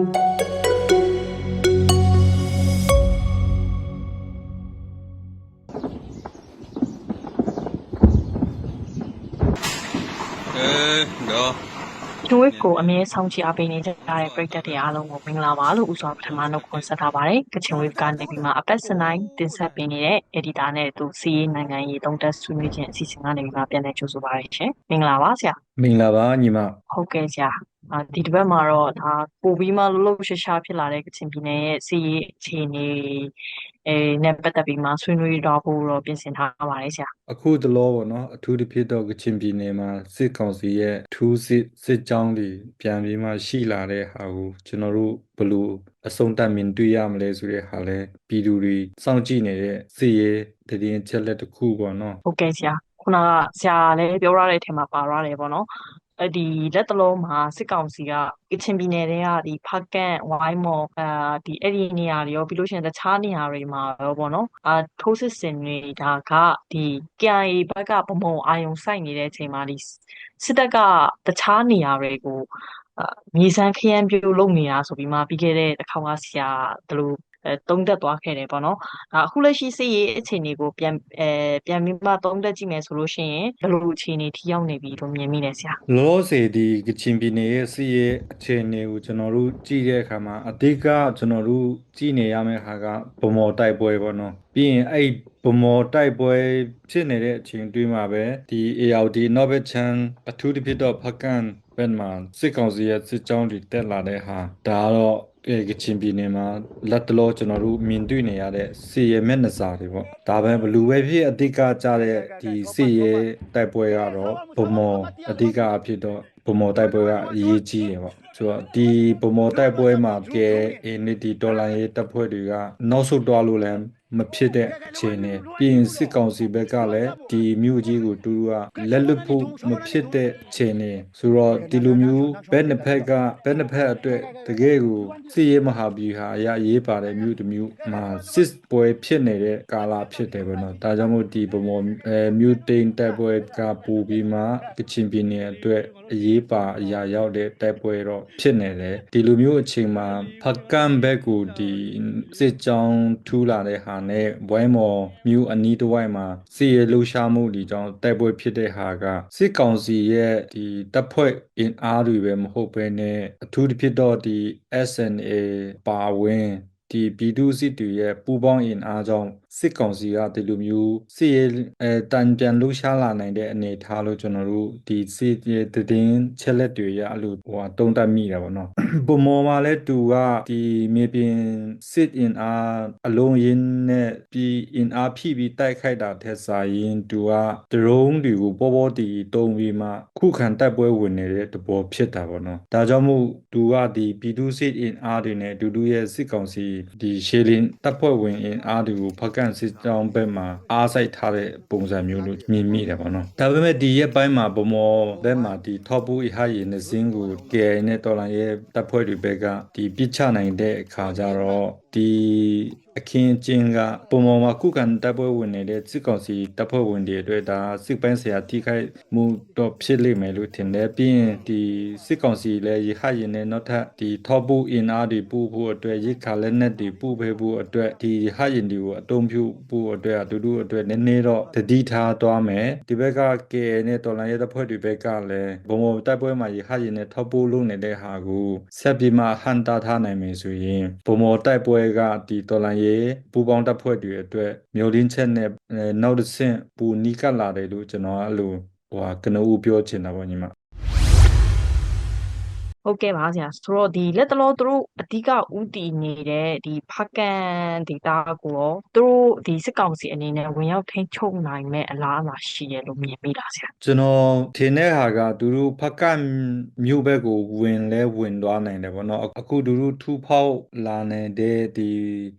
အဲတော့တို့ကိုအမြဲဆောင်ချအားပေးနေကြတဲ့ပရိသတ်တွေအားလုံးကိုမင်္ဂလာပါလို့ဥစွာပထမနှုတ်ခွန်းဆက်ထားပါတယ်ကချင်ဝေဗ်ကနေပြီးမှအပတ်စနိုင်တင်ဆက်ပေးနေတဲ့ editor နဲ့သူစီးရေးနိုင်ငံရေးသုံးသက်ဆွေးနွေးခြင်းအစီအစဉ်ကနေပြီးမှပြန်လည်ကြိုဆိုပါရရှင်မင်္ဂလာပါဆရာမင်္ဂလာပါညီမဟုတ်ကဲ့ဆရာ အာဒီတစ်ပတ်မှာတော့ဒါပို့ပြီးမှလှုပ်လှုပ်ရှားရှားဖြစ်လာတဲ့ကချင်ပြည်နယ်ရဲ့စီးရေးအခြေအနေအဲနဲ့ပတ်သက်ပြီးမှဆွေးနွေးတော့ဖို့တော့ပြင်ဆင်ထားပါတယ်ဆရာအခုတလောပေါ့နော်အထူးသဖြင့်တော့ကချင်ပြည်နယ်မှာစစ်ကောင်စီရဲ့ထူးစစ်စစ်ကြောင်းတွေပြန်ပြီးမှရှိလာတဲ့ဟာကိုကျွန်တော်တို့ဘယ်လို့အဆုံးတတ်မြင်တွေ့ရမလဲဆိုတဲ့ဟာလဲပြည်သူတွေစောင့်ကြည့်နေတဲ့စစ်ရေးတည်င်းချက်လက်တစ်ခုပေါ့နော်ဟုတ်ကဲ့ဆရာခုနကဆရာလည်းပြောရတဲ့အထက်မှာပါရတယ်ပေါ့နော်အဲ့ ဒီလက်တလုံးမှာစစ်ကောင်စီကကချင်ပြည်နယ်တွေကဒီဖကန့်ဝိုင်းမော်အာဒီအဲ့ဒီနေရာတွေရောပြီးလို့ရှိရင်တခြားနေရာတွေမှာရောပေါ့နော်အာထိုးစစ်ဆင်နေတာကဒီ KIA ဘက်ကဗမုံအာယုံစိုက်နေတဲ့အချိန်မှာဒီစစ်တပ်ကတခြားနေရာတွေကိုအာမြေစမ်းခရမ်းပြိုးလုပ်နေတာဆိုပြီးမှပြီးခဲ့တဲ့တစ်ခေါက်ကဆရာတို့လို အဲတုံးတက်သွားခဲ့တယ်ပေါ့နော်။ဒါအခုလက်ရှိစစ်ရေးအခြေအနေကိုပြန်အဲပြန်ပြီးမှသုံးသက်ကြည့်မယ်ဆိုလို့ရှိရင်ဘယ်လိုအခြေအနေထိရောက်နေပြီလို့မြင်မိလဲဆရာလောလောဆယ်ဒီကချင်ပြည်နယ်ရဲ့စစ်ရေးအခြေအနေကိုကျွန်တော်တို့ကြည့်တဲ့အခါမှာအဓိကကျွန်တော်တို့ကြည့်နေရမယ့်ဟာကဗမော်တိုက်ပွဲပေါ့နော်ပြီးရင်အဲ့ဗမော်တိုက်ပွဲဖြစ်နေတဲ့အချိန်တွင်းမှာပဲဒီ ALD နောက်ဘက်ချမ်းအထူးသဖြင့်တော့ဖကန်ဘက်မှာစစ်ကောင်စီရဲ့စစ်ကြောင်းတွေတက်လာတဲ့ဟာဒါကတော့ အဲကချင်ပြည်နယ်မှာလက်တလောကျွန်တော်တို့မြင်တွေ့နေရတဲ့စီရဲမျက်နှာစာတွေပေါ့ဒါပဲဘလူပဲဖြစ်အဓိကကြတဲ့ဒီစီရဲတိုက်ပွဲကတော့ဗမော်အဓိကအဖြစ်တော့ဗမော်တိုက်ပွဲကအရေးကြီးရပေါ့ဆိုတော့ဒီဗမော်တိုက်ပွဲမှာကဲအင်းဒီဒေါ်လာရေးတပ်ဖွဲ့တွေကနောက်ဆုတ်သွားလို့လည်း မဖြစ်တဲ့အခြေအနေပြီးရင်စစ်ကောင်စီဘက်ကလည်းဒီမြို့ကြီးကိုတူကလက်လွတ်ဖို့မဖြစ်တဲ့အခြေအနေဆိုတော့ဒီလိုမျိုးဘက်နှစ်ဖက်ကဘက်နှစ်ဖက်အတွက်တကယ်ကိုစစ်ရေးမဟာဗျူဟာအရာရေးပါတဲ့မြို့တစ်မြို့မှာစစ်ပွဲဖြစ်နေတဲ့ကာလဖြစ်တယ်ပေါ့နော်ဒါကြောင့်မို့ဒီဗမောအဲမြို့တိန်တိုက်ပွဲကပူပြီးမှကချင်ပြည်နယ်အတွက်အရေးပါအရာရောက်တဲ့တိုက်ပွဲတော့ဖြစ်နေတယ်ဒီလိုမျိုးအချိန်မှာဖကမ်ဘက်ကိုဒီစစ်ကြောင်းထူးလာတဲ့ဟာနဲ့ဘွဲမော်မြို့အနီးတစ်ဝိုက်မှာစစ်ရေးလှုပ်ရှားမှုဒီကြောင့်တိုက်ပွဲဖြစ်တဲ့ဟာကစစ်ကောင်စီရဲ့ဒီတပ်ဖွဲ့အင်အားတွေပဲမဟုတ်ဘဲနဲ့အထူးသဖြင့်တော့ဒီ SNA ပါဝင်ဒီပြည်သူစစ်တွေရဲ့ပူးပေါင်းအင်အားကြောင့် စစ်ကောင်စီကဒီလိုမျိုးစစ်ရေးအဲတန်ပြန်လှူရှားလာနိုင်တဲ့အနေအထားလို့ကျွန်တော်တို့ဒီစစ်ရေးတည်င်းချက်လက်တွေရအဲ့လိုဟိုဟာတုံးတက်မိတာပေါ့နော်ပုံမော်မှာလဲတူကဒီမြေပြင်စစ်အင်အားအလုံးရင်းနဲ့ပြီးအင်အားဖြည့်ပြီးတိုက်ခိုက်တာထက်စာရင်တူကဒရုန်းတွေကိုပေါ်ပေါ်တီတုံးပြီးမှခုခံတိုက်ပွဲဝင်နေတဲ့တဘောဖြစ်တာပေါ့နော်ဒါကြောင့်မို့တူကဒီပြည်သူစစ်အင်အားတွေနဲ့ဒူဒူရဲ့စစ်ကောင်စီဒီရှေလင်တပ်ဖွဲ့ဝင်အင်အားတွေကိုဖက်ကန်စစ်ကြောင်းဘက်မှာအားစိုက်ထားတဲ့ပုံစံမျိုးလို့မြင်မိတယ်ပေါ့နော်ဒါပေမဲ့ဒီရက်ပိုင်းမှာဗမော်ဘက်မှာဒီထော့ပူအဟာရည်နဲ့စင်းကို KI နဲ့တော်လန်ရဲ့တပ်ဖွဲ့တွေဘက်ကဒီပြစ်ချနိုင်တဲ့အခါကျတော့ဒီအခင်းအကျင်းကပုံပေါ်မှာခုခံတပ်ဖွဲ့ဝင်နေတဲ့စစ်ကောင်စီတပ်ဖွဲ့ဝင်တွေအတွက်ဒါစစ်ပိုင်းဆရာထိခိုက်မှုတော့ဖြစ်လိမ့်မယ်လို့ထင်တယ်ပြီးရင်ဒီစစ်ကောင်စီလည်းရဟရင်နဲ့နောက်ထပ်ဒီထော့ပူအင်အားတွေပို့ဖို့အတွက်ရိခါလက်နက်တွေပို့ပေးဖို့အတွက်ဒီရဟရင်တွေကိုအတုံးပြုဖို့အတွက်အတူတူအတွက်နည်းနည်းတော့တတိထားသွားမယ်ဒီဘက်က KA နဲ့တော်လန်ရဲတပ်ဖွဲ့တွေဘက်ကလည်းဘုံဘုံတိုက်ပွဲမှာရဟရင်နဲ့ထော့ပူလုပ်နေတဲ့ဟာကိုဆက်ပြီးမှဟန်တာထားနိုင်မယ်ဆိုရင်ဘုံဘောတိုက်ပွဲကဒီတော်လန်ရဲပူပေါင်းတပ်ဖွဲ့တွေအတွက်မျိုးရင်းချက်နဲ့အဲနောက်တစ်ဆင့်ပူနီးကပ်လာတယ်လို့ကျွန်တော်အဲ့လိုဟိုဟာကနဦးပြောချင်တာပေါ့ညီမ ဟုတ်ကဲ့ပါဆရာဆိုတော့ဒီလက်တလောသူတို့အဓိကဥတည်နေတဲ့ဒီဖကန်ဒေတာကိုရောသူတို့ဒီစစ်ကောင်စီအနေနဲ့ဝင်ရောက်ထိန်းချုပ်နိုင်မဲ့အလားအလာရှိတယ်လို့မြင်မိတာဆရာကျွန်တော်ထင်တဲ့ဟာကသူတို့ဖက်ကမြို့ဘက်ကိုဝင်လဲဝင်သွားနိုင်တယ်ဗောနော်အခုသူတို့ထူဖောက်လာနေတဲ့ဒီ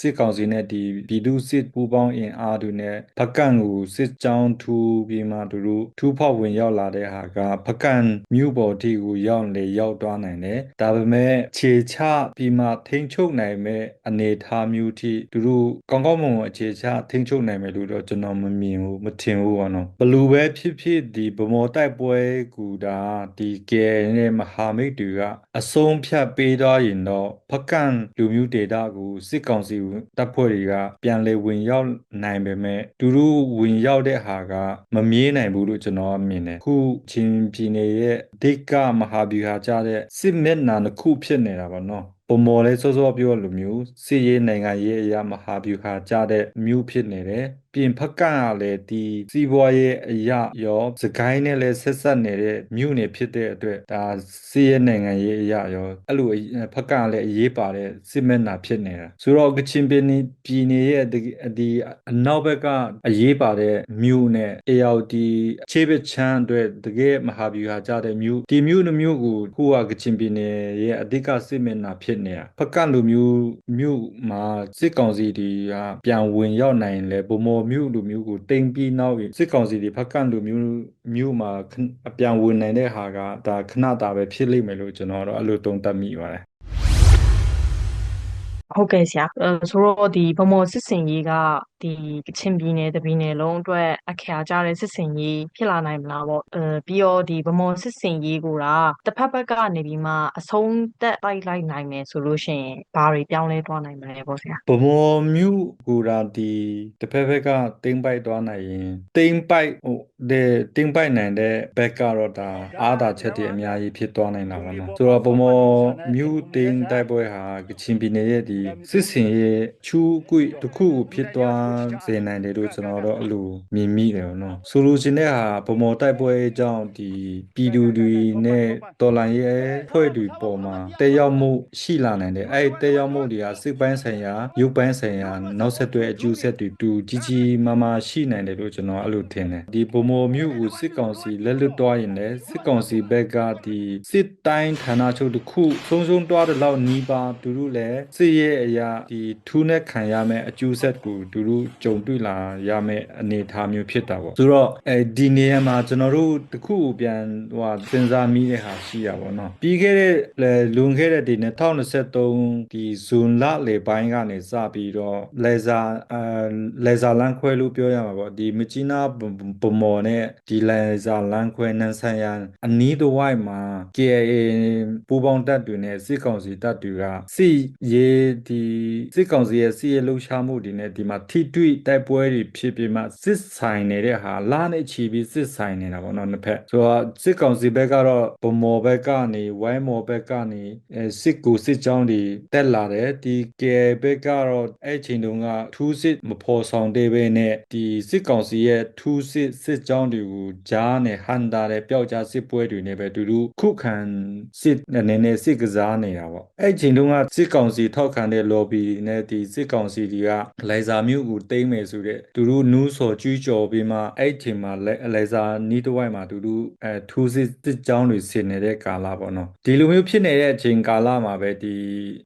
စစ်ကောင်စီနဲ့ဒီပြည်သူစစ်ပူးပေါင်းအင်အားတွေနဲ့ဖက်ကန်ကိုစစ်ကြောင်းထူပြီးမှသူတို့ထူဖောက်ဝင်ရောက်လာတဲ့ဟာကဖက်ကန်မြို့ပေါ်ထိကိုရောက်လေရောက်သွားနိုင်တယ်ဒါပေမဲ့ခြေချပြီးမှထိန်းချုပ်နိုင်မဲ့အနေအထားမျိုးထိသူတို့ကောင်းကောင်းမွန်မွန်အခြေချထိန်းချုပ်နိုင်မယ်လို့တော့ကျွန်တော်မမြင်ဘူးမထင်ဘူးပေါ့နော်ဘလူပဲဖြစ်ဖြစ်ဒီဗမော်တိုက်ပွဲကူတာဒီကဲနဲ့မဟာမိတ်တွေကအဆုံးဖြတ်ပေးတော့ရင်တော့ဖကန်လူမျိုးဒေတာကိုစစ်ကောင်စီတပ်ဖွဲ့တွေကပြန်လည်ဝင်ရောက်နိုင်ပေမဲ့သူတို့ဝင်ရောက်တဲ့ဟာကမမြင်နိုင်ဘူးလို့ကျွန်တော်ကမြင်တယ်ခုချင်းပြည်နယ်ရဲ့ အဓိကမဟာဗျူဟာကြတဲ့စစ်မျက်နှာတစ်ခုဖြစ်နေတာပါနော်ပုံမော်လဲစောစောပြောလိုမျိုးစစ်ရေးနိုင်ငံရေးအရာမဟာဗျူဟာကြတဲ့မြို့ဖြစ်နေတယ် ပြင်ဖက်ကကလည်းဒီစီးပွားရေးအရာရောစကိုင်းနဲ့လည်းဆက်ဆက်နေတဲ့မြို့နယ်ဖြစ်တဲ့အတွက်ဒါစီးရဲနိုင်ငံရေးအရာရောအဲ့လိုဖက်ကလည်းအရေးပါတဲ့စစ်မျက်နှာဖြစ်နေတာဆိုတော့ကချင်ပြည်နယ်ပြည်နယ်ရဲ့ဒီအနောက်ဘက်ကအရေးပါတဲ့မြို့နဲ့ ALD ခြေပချမ်းအတွက်တကယ်မဟာဗျူဟာကြတဲ့မြို့ဒီမြို့နှမျိုးကိုခုကကချင်ပြည်နယ်ရဲ့အဓိကစစ်မျက်နှာဖြစ်နေတာဖက်ကလူမျိုးမြို့မှာစစ်ကောင်စီတွေကပြန်ဝင်ရောက်နိုင်လဲဗမော်မြို့လူမျိုးကိုတိမ်ပြီးနောက်စစ်ကောင်စီတွေဖက်ကလူမျိုးမြို့မှာအပြန်ဝင်နိုင်တဲ့ဟာကဒါခဏတာပဲဖြစ်လိမ့်မယ်လို့ကျွန်တော်တော့အဲ့လိုသုံးသပ်မိပါတယ်ဟုတ်ကဲ့ဆရာအဲဆိုတော့ဒီဗမော်စစ်စင်ရေးက ဒီကချင်ပြည်နယ်တပြည်နယ်လုံးအတွက်အခရာကျတဲ့စစ်စင်ရေးဖြစ်လာနိုင်မလားပေါ့အဲပြီးတော့ဒီဗမော်စစ်စင်ရေးကိုတာတစ်ဖက်ဘက်ကနေပြီးမှအဆုံးသက်တိုက်လိုက်နိုင်မယ်ဆိုလို့ရှိရင်ဘာတွေပြောင်းလဲသွားနိုင်မလဲပေါ့ဆရာဗမော်မြို့ကိုတာဒီတစ်ဖက်ဘက်ကတင်းပိုက်သွားနိုင်ရင်တင်းပိုက်ဟိုတဲ့တင်းပိုက်နိုင်တဲ့ဘက်ကတော့ဒါအားသာချက်တွေအများကြီးဖြစ်သွားနိုင်တာပါနော်ဆိုတော့ဗမော်မြို့တင်းတိုက်ပွဲဟာကချင်ပြည်နယ်ရဲ့ဒီစစ်စင်ရဲ့ချူးကွေတစ်ခုကိုဖြစ်သွားစေနိုင်တယ်လို့ကျွန်တော်တို့အဲ့လိုမြင်မိတယ်နော်ဆိုလိုချင်တဲ့ဟာဗမော်တိုက်ပွဲအကြောင်းဒီပြည်သူတွေနဲ့တော်လန်ရဲ့ဖွဲ့တွေပေါ်မှာတက်ရောက်မှုရှိလာနိုင်တယ်အဲ့တက်ရောက်မှုတွေကစစ်ပိုင်းဆိုင်ရာရုပ်ပိုင်းဆိုင်ရာနောက်ဆက်တွဲအကျိုးဆက်တွေတူကြီးကြီးမားမားရှိနိုင်တယ်လို့ကျွန်တော်အဲ့လိုထင်တယ်ဒီဗမော်မြို့ကိုစစ်ကောင်စီလက်လွတ်သွားရင်လည်းစစ်ကောင်စီဘက်ကဒီစစ်တိုင်းဌာနချုပ်တစ်ခုဆုံးရှုံးသွားတဲ့လောက်နီးပါသူတို့လည်းစစ်ရဲ့အရာဒီထူးနဲ့ခံရမယ့်အကျိုးဆက်ကိုသူတို့ကြုံတွေ့လာရမယ့်အနေအထားမျိုးဖြစ်တာပေါ့ဆိုတော့အဲဒီနေရာမှာကျွန်တော်တို့တခုကိုပြန်ဟိုစဉ်းစားမိတဲ့ဟာရှိရပါတော့ပြီးခဲ့တဲ့လွန်ခဲ့တဲ့ဒီ2023ဒီဇွန်လလေပိုင်းကနေစပြီးတော့လေဇာအဲလေဇာလန်ခွဲလို့ပြောရမှာပေါ့ဒီမချီနာပမော်နဲ့ဒီလေဇာလန်ခွဲနန်ဆန်ရန်အနီးတစ်ဝိုက်မှာ KAA ပူပေါင်းတပ်တွေနဲ့စစ်ကောင်စီတပ်တွေကစစ်ရေးဒီစစ်ကောင်စီရဲ့စစ်ရေးလှုပ်ရှားမှုတွေနဲ့ဒီမှာထိတွေ့တိုက်ပွဲတွေဖြစ်ပြီးမှစစ်ဆိုင်နေတဲ့ဟာလာနဲ့ချီပြီးစစ်ဆိုင်နေတာပေါ့နော်နှစ်ဖက်ဆိုတော့စစ်ကောင်စီဘက်ကတော့ဗမော်ဘက်ကနေဝိုင်းမော်ဘက်ကနေစစ်ကူစစ်ကြောင်းတွေတက်လာတယ်ဒီကေဘက်ကတော့အဲ့ချိန်တုန်းကထူးစစ်မဖော်ဆောင်တဲ့ပဲနဲ့ဒီစစ်ကောင်စီရဲ့ထူးစစ်စစ်ကြောင်းတွေကိုကြားနဲ့ဟန်တာတဲ့ပျောက်ကြားစစ်ပွဲတွေနဲ့ပဲတူတူခုခံစစ်အနေနဲ့စစ်ကစားနေတာပေါ့အဲ့ချိန်တုန်းကစစ်ကောင်စီထောက်ခံတဲ့ lobby နဲ့ဒီစစ်ကောင်စီတွေကလိုင်ဇာမြို့ကိုတိမ့်မယ်ဆိုတဲ့သူတို့နူးစော်ကျူးကျော်ပြီးမှအဲ့ချိန်မှာလိုင်ဇာနီးတစ်ဝိုက်မှာသူတို့အဲထူးစစ်စစ်ကြောင်းတွေဆင်နေတဲ့ကာလပေါ့နော်ဒီလိုမျိုးဖြစ်နေတဲ့အချိန်ကာလမှာပဲဒီ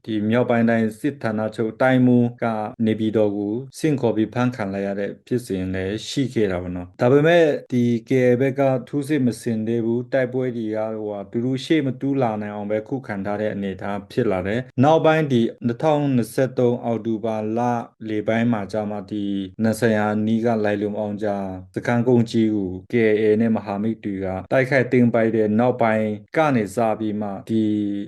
ဒီမြောက်ပိုင်းတိုင်းစစ်ဌာနချုပ်တိုင်းမူကနေပြည်တော်ကိုစင့်ခေါ်ပြီးဖမ်းခံလိုက်ရတဲ့ဖြစ်စဉ်လည်းရှိခဲ့တာပေါ့နော်ဒါပေမဲ့ဒီကေဘက်ကထူးစစ်မစင်သေးဘူးတိုက်ပွဲတွေကဟိုသူတို့ရှေ့မတူးလာနိုင်အောင်ပဲခုခံထားတဲ့အနေအထားဖြစ်လာတယ်နောက်ပိုင်းဒီ2023အောက်တိုဘာလလေပိုင်းမှာကြာမှဒီ20ရာနီးကလိုက်လုံအောင်ကြာစကန်ကုန်းကြီးကို KAA နဲ့မဟာမိတ်တွေကတိုက်ခိုက်တင်ပိုက်တဲ့နောက်ပိုင်းကနေစပြီးမှဒီ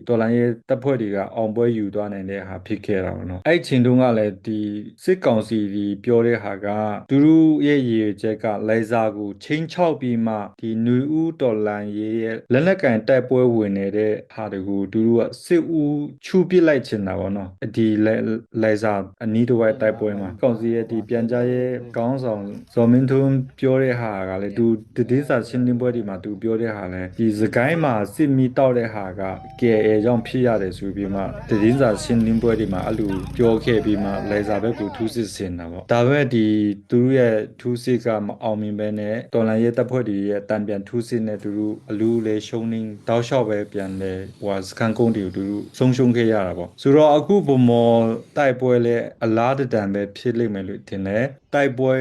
တော်လိုင်းရဲ့တပ်ဖွဲ့တွေကအောင်ပွဲယူသွားနိုင်တဲ့ဟာဖြစ်ခဲ့တာပေါ့နော်အဲ့ချိန်တုန်းကလည်းဒီစစ်ကောင်စီဒီပြောတဲ့ဟာကသူတို့ရဲ့ရည်ရွယ်ချက်ကလိုင်ဇာကိုချင်းချောက်ပြီးမှဒီနွေဦးတော်လိုင်းရဲ့လက်နက်ကင်တိုက်ပွဲဝင်နေတဲ့ဟာတွေကိုသူတို့ကစစ်ဦးချူပစ်လိုက်ချင်တာပေါ့နော်ဒီလိုင်ဇာအနီးတစ်ဝိုက်တိုက်ပွဲမှာကောင်စီရဲ့ဒီပြန်ကြားရဲ့ကောင်းဆောင်ဇော်မင်းထွန်းပြောတဲ့ဟာကလည်းသူတည်စာရှင်းလင်းပွဲဒီမှာသူပြောတဲ့ဟာလည်းဒီစကိုင်းမှာစစ်မီတောက်တဲ့ဟာက KA ကြောင့်ဖြစ်ရတယ်ဆိုပြီးမှတည်စာရှင်းလင်းပွဲဒီမှာအဲ့လိုပြောခဲ့ပြီးမှလိုင်ဇာဘက်ကိုထူးစစ်ဆင်တာပေါ့ဒါပေမဲ့ဒီသူတို့ရဲ့ထူးစစ်ကမအောင်မြင်ပဲနဲ့တော်လန်ရဲ့တပ်ဖွဲ့တွေရဲ့တန်ပြန်ထူးစစ်နဲ့သူတို့အလူလေရှုံးနေတောက်လျှောက်ပဲပြန်လဲဟိုစကန်ကုန်းတွေကိုသူတို့ဆုံးရှုံးခဲ့ရတာပေါ့ဆိုတော့အခုဘုံမော်တိုက်ပွဲလဲအလားတတန်ပဲဖြစ်လိမ့်မယ်လို့ထင်တယ်တိုက်ပွဲ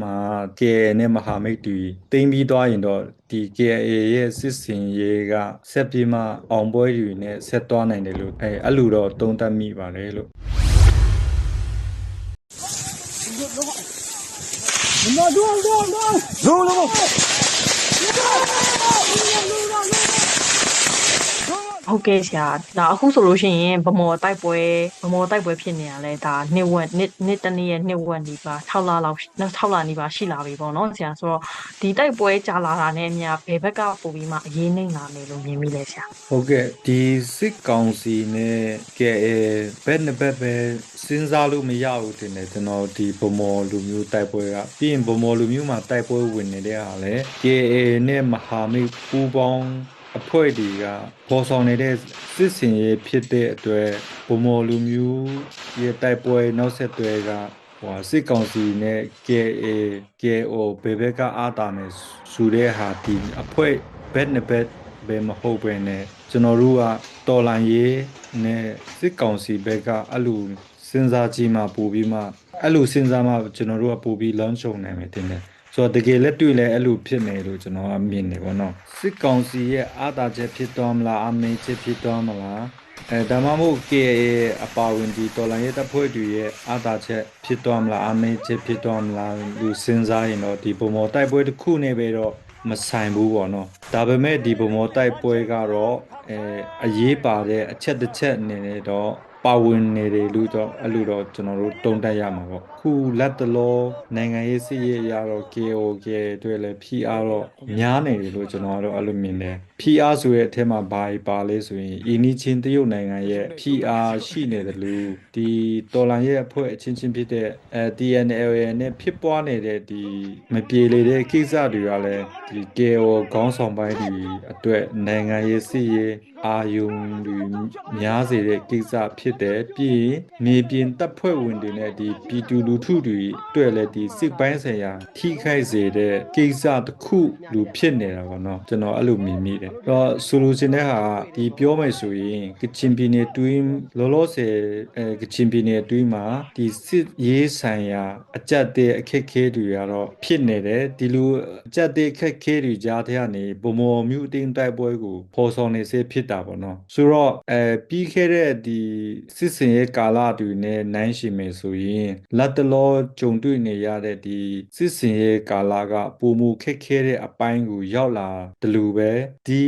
မှာ KA နဲ့မဟာမိတ်တွေတင်းပြီးသွားရင်တော့ဒီ KA ရဲ့စစ်စင်ရေးကဆက်ပြီးမှအောင်ပွဲတွေနဲ့ဆက်သွားနိုင်တယ်လို့အဲအဲ့လိုတော့သုံးသပ်မိပါတယ်လို့ ဟုတ်ကဲ့ဆရာဒါအခုဆိုလို့ရှိရင်ဗမော်တိုက်ပွဲဗမော်တိုက်ပွဲဖြစ်နေရလဲဒါနှစ်ဝက်နှစ်နှစ်တနည်းရဲ့နှစ်ဝက်နီးပါ6လလောက်6လနီးပါရှိလာပြီပေါ့နော်ဆရာဆိုတော့ဒီတိုက်ပွဲကြာလာတာနဲ့အများဘယ်ဘက်ကပို့ပြီးမှအရေးနှိမ့်လာနေလို့မြင်မိလဲဆရာဟုတ်ကဲ့ဒီစစ်ကောင်စီနဲ့ KA ဘယ်နှစ်ဘက်ပဲစဉ်းစားလို့မရဘူးတင်တယ်ကျွန်တော်ဒီဗမော်လူမျိုးတိုက်ပွဲကပြီးရင်ဗမော်လူမျိုးမှာတိုက်ပွဲဝင်နေတဲ့ဟာလဲ KA နဲ့မဟာမိတ်ပူးပေါင်း အဖွဲ့တွေကပေါ်ဆောင်နေတဲ့စစ်စင်ရေးဖြစ်တဲ့အတွက်ဗမော်လူမျိုးရဲ့တိုက်ပွဲနောက်ဆက်တွဲကဟိုစစ်ကောင်စီနဲ့ KA KO ဘယ်ဘက်ကအားတာမယ်ဆိုတဲ့ဟာဒီအဖွဲ့ဘက်နှစ်ဘက်ဘယ်မဟုတ်ပဲနဲ့ကျွန်တော်တို့ကတော်လန်ရေးနဲ့စစ်ကောင်စီဘက်ကအဲ့လိုစဉ်းစားကြည့်မှပို့ပြီးမှအဲ့လိုစဉ်းစားမှကျွန်တော်တို့ကပို့ပြီး launch လုပ်နိုင်မယ်တင်တယ် ဆိုတော့တကယ်လက်တွေ့လဲအဲ့လိုဖြစ်နေလို့ကျွန်တော်ကမြင်နေပါတော့စစ်ကောင်စီရဲ့အားတာချက်ဖြစ်သွားမလားအမေချက်ဖြစ်သွားမလားအဲဒါမှမဟုတ် KA အပါဝင်ဒီတော်လန်ရဲ့တပ်ဖွဲ့တွေရဲ့အားတာချက်ဖြစ်သွားမလားအမေချက်ဖြစ်သွားမလားလူစဉ်းစားရင်တော့ဒီပုံမော်တိုက်ပွဲတစ်ခုနဲ့ပဲတော့မဆိုင်ဘူးပေါ့နော်ဒါပေမဲ့ဒီပုံမော်တိုက်ပွဲကတော့အဲအရေးပါတဲ့အချက်တစ်ချက်အနေနဲ့တော့ ပါဝင်နေတယ်လို့တော့အဲ့လိုတော့ကျွန်တော်တို့တုံ့တက်ရမှာပေါ့ခုလက်တလောနိုင်ငံရေးစစ်ရေးအရတော့ KOK တွေ့လဲ PR တော့များနေတယ်လို့ကျွန်တော်ကတော့အဲ့လိုမြင်တယ် PR ဆိုရဲ့အထက်မှာဘာပါလဲဆိုရင်အင်းနီချင်းတရုတ်နိုင်ငံရဲ့ PR ရှိနေတယ်လို့ဒီတော်လန်ရဲ့အဖွဲ့အချင်းချင်းဖြစ်တဲ့အဲ TNL နဲ့ဖြစ်ပွားနေတဲ့ဒီမပြေလေတဲ့ကိစ္စတွေကလည်းဒီ KO ခေါင်းဆောင်ပိုင်းဒီအတွက်နိုင်ငံရေးစစ်ရေးအာယုံတွေများစေတဲ့ကိစ္စဖြစ်တယ်ပြီးရင်မြေပြင်တပ်ဖွဲ့ဝင်တွေနဲ့ဒီပြည်သူလူထုတွေအတွက်လည်းဒီစစ်ပိုင်းဆိုင်ရာထိခိုက်စေတဲ့ကိစ္စတစ်ခုလူဖြစ်နေတာပေါ့နော်ကျွန်တော်အဲ့လိုမြင်မိတယ်။တော့ဆိုလိုချင်တဲ့ဟာကဒီပြောမယ်ဆိုရင်ကချင်ပြည်နယ်တွင်းလောလောဆယ်အဲကချင်ပြည်နယ်တွင်းမှာဒီစစ်ရေးဆိုင်ရာအကြက်တဲ့အခက်အခဲတွေကတော့ဖြစ်နေတယ်ဒီလိုအကြက်တဲ့အခက်အခဲတွေကြားထဲကနေဗမော်မျိုးအတင်းတိုက်ပွဲကိုပေါ်ဆောင်နေစေဖြစ်တာပေါ့နော်ဆိုတော့အဲပြီးခဲ့တဲ့ဒီစစ်စင်ရဲ့ကာလတွေနဲ့နိုင်ရှိမယ်ဆိုရင်လက်တလောကြုံတွေ့နေရတဲ့ဒီစစ်စင်ရဲ့ကာလကပုံမှုခက်ခဲတဲ့အပိုင်းကိုရောက်လာတယ်လို့ပဲဒီ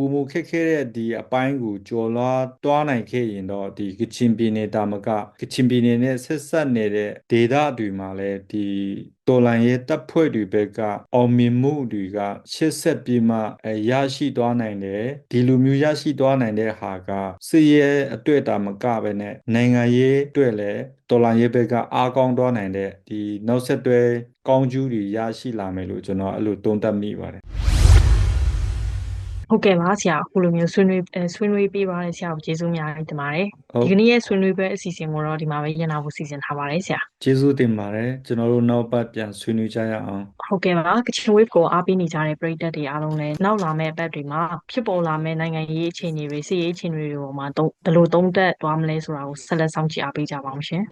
ပူမူခက်ခဲတဲ့ဒီအပိုင်းကိုကျော်လွှားတွားနိုင်ခဲ့ရင်တော့ဒီကချင်ပြည်နယ်တာမကကချင်ပြည်နယ်နဲ့ဆက်ဆက်နေတဲ့ဒေသတွေမှာလည်းဒီတော်လန်ရဲ့တပ်ဖွဲ့တွေဘက်ကအောင်မြင်မှုတွေကရှစ်ဆက်ပြီးမှအရရှိသွားနိုင်တယ်ဒီလိုမျိုးရရှိသွားနိုင်တဲ့ဟာကစစ်ရဲ့အတွက်တာမကပဲနဲ့နိုင်ငံရေးအတွက်လည်းတော်လန်ရဲ့ဘက်ကအားကောင်းသွားနိုင်တဲ့ဒီနောက်ဆက်တွဲကောင်းကျိုးတွေရရှိလာမယ်လို့ကျွန်တော်အဲ့လိုသုံးသပ်မိပါတယ် ဟုတ်ကဲ့ပါဆရာအခုလိုမျိုးဆွေးနွေးအဲဆွေးနွေးပေးပါတဲ့ဆရာကိုကျေးဇူးအများကြီးတင်ပါတယ်ဟုတ်ဒီကနေ့ရဲ့ဆွေးနွေးပွဲအစီအစဉ်ကိုတော့ဒီမှာပဲရန်နာဖို့စီစဉ်ထားပါတယ်ဆရာကျေးဇူးတင်ပါတယ်ကျွန်တော်တို့နောက်ပတ်ပြန်ဆွေးနွေးကြရအောင်ဟုတ်ကဲ့ပါကချင် wave ကိုအားပေးနေကြတဲ့ပရိသတ်တွေအားလုံးလည်းနောက်လာမယ့်အပတ်တွေမှာဖြစ်ပေါ်လာမယ့်နိုင်ငံရေးအခြေအနေတွေစီးရေးအခြေအနေတွေပေါ်မှာတော့ဘယ်လိုသုံးသပ်သွားမလဲဆိုတာကိုဆက်လက်စောင့်ကြည့်အားပေးကြပါအောင်ရှင်